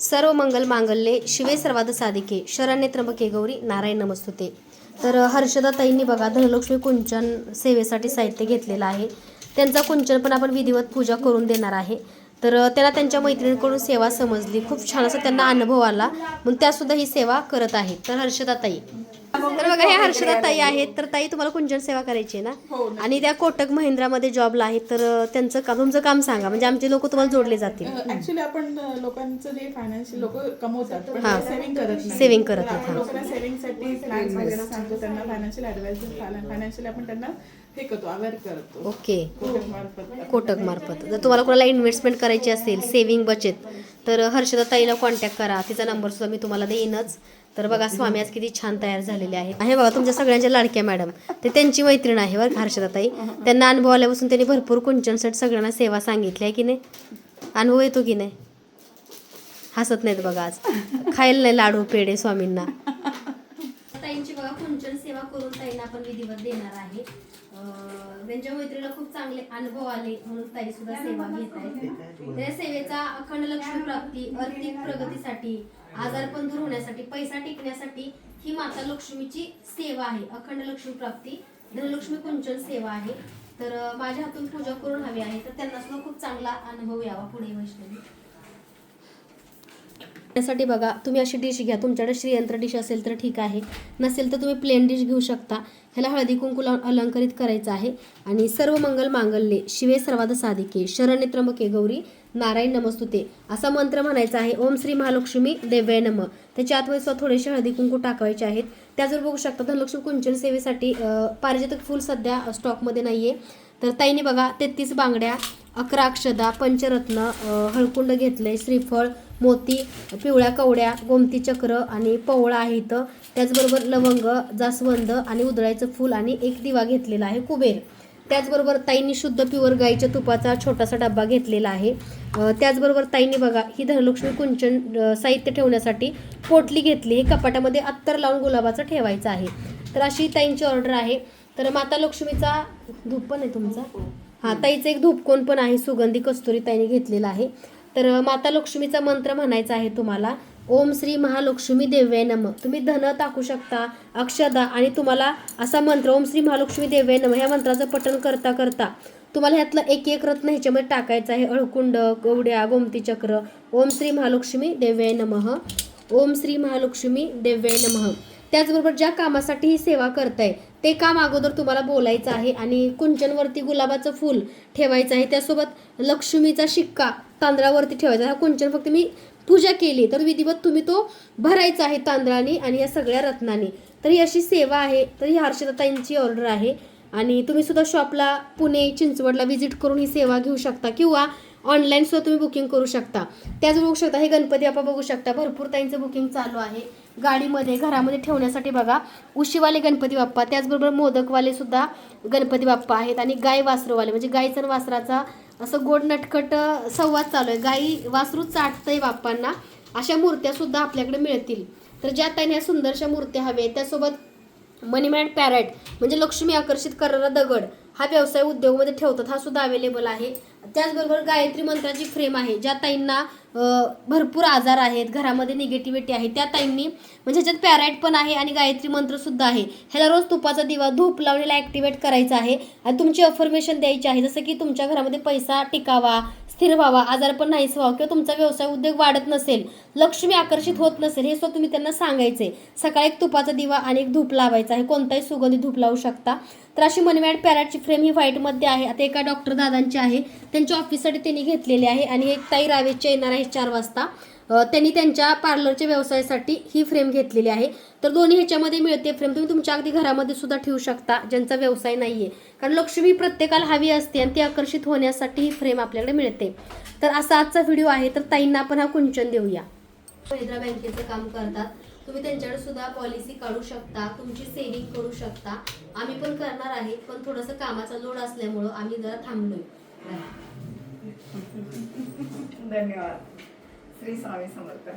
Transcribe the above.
सर्व मंगल मांगल्ये शिवे सर्वाद साधिके शरण्य त्र्यंबके गौरी नारायण नमस्तुते. तर हर्षदाताईंनी बघा धनलक्ष्मी कुंचन सेवेसाठी साहित्य घेतलेलं आहे. त्यांचा कुंचन पण आपण विधिवत पूजा करून देणार आहे. तर त्यांना त्यांच्या मैत्रिणीकडून सेवा समजली. खूप छान असा त्यांना अनुभव आला. म्हणून त्यासुद्धा ही सेवा करत आहेत तर हर्षदाताई तर बघा हे हर्षदा ताई आहेत. तर ताई तुम्हाला कुंचन सेवा करायची आहे हो ना. आणि त्या कोटक महिंद्रामध्ये जॉबला आहेत तर त्यांचं काम तुमचं काम सांगा. म्हणजे आमचे लोक तुम्हाला जोडले जातील. ऍक्च्युली आपण लोकांचं जे फायनान्शियल लोक कमवतात हा. सेव्हिंग करत नाही. करत. लोकांना सेव्हिंगसाठी प्लॅन्स वगैरे सांगतो त्यांना फायनान्शियल ऍडवाइस फायनान्शियल आपण त्यांना हे करतो अवेअर करतो. ओके. कोटक मार्फत. जर तुम्हाला कोणाला इन्व्हेस्टमेंट करायची असेल सेव्हिंग बचत तर हर्षदा ताईला कॉन्टॅक्ट करा. तिचा नंबर सुद्धा मी तुम्हाला देईनच. तर बघा स्वामी आज किती छान तयार झालेले आहे आहे बघा तुमच्या सगळ्यांच्या लाडक्या मॅडम. ते त्यांची मैत्रीण आहे बरं हर्षदाताई. त्यांना अनुभव आल्यापासून त्यांनी भरपूर कुंचनसाठी सगळ्यांना सेवा सांगितली आहे की नाही? अनुभव येतो की नाही? हसत नाहीत बघा आज. खायला नाही लाडू पेढे स्वामींना. ताईंची बघा कुंचन सेवा करून ताईंना आपण विधिवत देणार आहे. त्यांच्या मैत्रीला खूप चांगले अनुभव आले म्हणून ताई सुद्धा सेवा घेत आहेत. त्या सेवेचा अखंड लक्ष्मी प्राप्ती आर्थिक प्रगतीसाठी आजारपण दूर होण्यासाठी पैसा टिकण्यासाठी ही माता लक्ष्मीची सेवा आहे. अखंड लक्ष्मी प्राप्ती धनलक्ष्मी कुंचन सेवा आहे. तर माझ्या हातून पूजा करून हवी आहे. तर त्यांना सुद्धा खूप चांगला अनुभव यावा पुढे वैष्णवी. त्यासाठी बघा तुम्ही अशी डिश घ्या. तुमच्याकडे श्रीयंत्र डिश असेल तर ठीक आहे. नसेल तर तुम्ही प्लेन डिश घेऊ शकता. ह्याला हळदी कुंकू लावून अलंकरित करायचं आहे. आणि सर्व मंगल मांगल्ये शिवे सर्वाद साधिके शरण्य त्र्यंबके गौरी नारायण नमस्तुते असा मंत्र म्हणायचा आहे. ओम श्री महालक्ष्मी देव्य नम. त्याच्या आतमध्ये सुद्धा थोडेसे हळदी कुंकू टाकायचे आहेत. त्याचबरोबर बघू शकता धनलक्ष्मी कुंचन सेवेसाठी पारिजातक फुल सध्या स्टॉकमध्ये नाही आहे तर ताईने बघा तेहतीस बांगड्या अकरा अक्षदा पंचरत्न हळकुंड घेतले श्रीफळ मोती पिवळ्या कवड्या गोमती चक्र आणि पवळा आहे इथं. त्याचबरोबर लवंग जास्वंद आणि उदळ्याचं फूल आणि एक दिवा घेतलेला आहे कुबेर. त्याचबरोबर ताईंनी शुद्ध प्युअर गाईच्या तुपाचा छोटासा डब्बा घेतलेला आहे. त्याचबरोबर ताईंनी बघा ही धनलक्ष्मी कुंचन साहित्य ठेवण्यासाठी पोटली घेतली. हे कपाटामध्ये अत्तर लावून गुलाबाचं ठेवायचं आहे. तर अशी ताईंची ऑर्डर आहे. तर माता लक्ष्मीचा धूप पण आहे तुमचा. हा ताईचं एक धूपकोन पण आहे सुगंधी कस्तुरी ताईने घेतलेला आहे. तर माता लक्ष्मीचा मंत्र म्हणायचा आहे तुम्हाला ओम श्री महालक्ष्मी देव्य नम. तुम्ही धन टाकू शकता अक्षदा आणि तुम्हाला असा मंत्र ओम श्री महालक्ष्मी देव्य नम ह्या मंत्राचं पठण करता करता तुम्हाला ह्यातलं एक एक रत्न ह्याच्यामध्ये टाकायचं आहे. अळकुंड गवड्या गोमती चक्र. ओम श्री महालक्ष्मी देव्य नमः. ओम श्री महालक्ष्मी देव्य नमः. त्याचबरोबर ज्या कामासाठी ही सेवा करताय ते काम अगोदर तुम्हाला बोलायचं आहे आणि कुंचनवरती गुलाबाचं फूल ठेवायचं आहे. त्यासोबत लक्ष्मीचा शिक्का तांदळावरती ठेवायचा हा कुंचन फक्त मी पूजा केली तर विधिवत तुम्ही तो भरायचा आहे तांदळाने आणि या सगळ्या रत्नांनी. तर ही अशी सेवा आहे. तर ही हर्षदाताईंची ऑर्डर आहे. आणि तुम्ही सुद्धा शॉपला पुणे चिंचवडला व्हिजिट करून ही सेवा घेऊ शकता किंवा ऑनलाईन सुद्धा तुम्ही बुकिंग करू शकता. त्याच बघू शकता हे गणपती बाप्पा बघू शकता. भरपूर ताईंचं बुकिंग चालू आहे. गाडीमध्ये घरामध्ये ठेवण्यासाठी बघा उशीवाले गणपती बाप्पा त्याचबरोबर मोदकवाले सुद्धा गणपती बाप्पा आहेत आणि गाय वासरूवाले म्हणजे गायचं वासराचा असं गोड नटखट संवाद चालू आहे. गाई वासरू चाटतंय बाप्पांना अशा मूर्त्या सुद्धा आपल्याकडे मिळतील. तर ज्या ताईने ह्या सुंदरशा मूर्त्या हव्या आहेत त्यासोबत मनीमॅन्ड पॅरेट म्हणजे लक्ष्मी आकर्षित करणारा दगड हा व्यवसाय उद्योगमध्ये ठेवतात हा सुद्धा अवेलेबल आहे. त्याचबरोबर गायत्री मंत्राची फ्रेम आहे ज्या ताईंना भरपूर आजार आहेत घरामध्ये निगेटिव्हिटी आहे त्या ताईंनी म्हणजे ह्याच्यात पॅराईट पण आहे आणि गायत्री मंत्रसुद्धा आहे. ह्याला रोज तुपाचा दिवा धूप लावलेला ॲक्टिवेट करायचा आहे आणि तुमची अफर्मेशन द्यायची आहे. जसं की तुमच्या घरामध्ये पैसा टिकावा स्थिर व्हावा आजार पण नाहीच व्हावा किंवा तुमचा व्यवसाय उद्योग वाढत नसेल लक्ष्मी आकर्षित होत नसेल हे सुद्धा तुम्ही त्यांना सांगायचे. सकाळी एक तुपाचा दिवा आणि एक धूप लावायचा आहे. कोणताही सुगंधी धूप लावू शकता. तर अशी मनीमॅड पॅराटची फ्रेम ही व्हाईटमध्ये आहे. आता एका डॉक्टर दादांची आहे. त्यांच्या ऑफिससाठी त्यांनी घेतलेली आहे आणि एक ताई रावेच्या येणार आहे चार वाजता. त्यांनी त्यांच्या पार्लरच्या व्यवसायासाठी ही फ्रेम घेतलेली आहे. तर दोन्ही ह्याच्यामध्ये मिळते फ्रेम तुम्ही तुमच्या अगदी घरामध्ये सुद्धा ठेवू शकता ज्यांचा व्यवसाय नाही आहे कारण लक्ष्मी प्रत्येकाला हवी असते आणि ती आकर्षित होण्यासाठी ही फ्रेम आपल्याकडे मिळते. तर असा आजचा व्हिडिओ आहे. तर ताईंना आपण हा कुंचन देऊया. महिंद्रा बँकेचं काम करतात. तुम्ही त्यांच्याकडे सुद्धा पॉलिसी काढू शकता तुमची सेविंग करू शकता. आम्ही पण करणार आहे पण थोडंसं कामाचा लोड असल्यामुळं आम्ही जरा थांबलोय. धन्यवाद. श्री स्वामी समर्थ.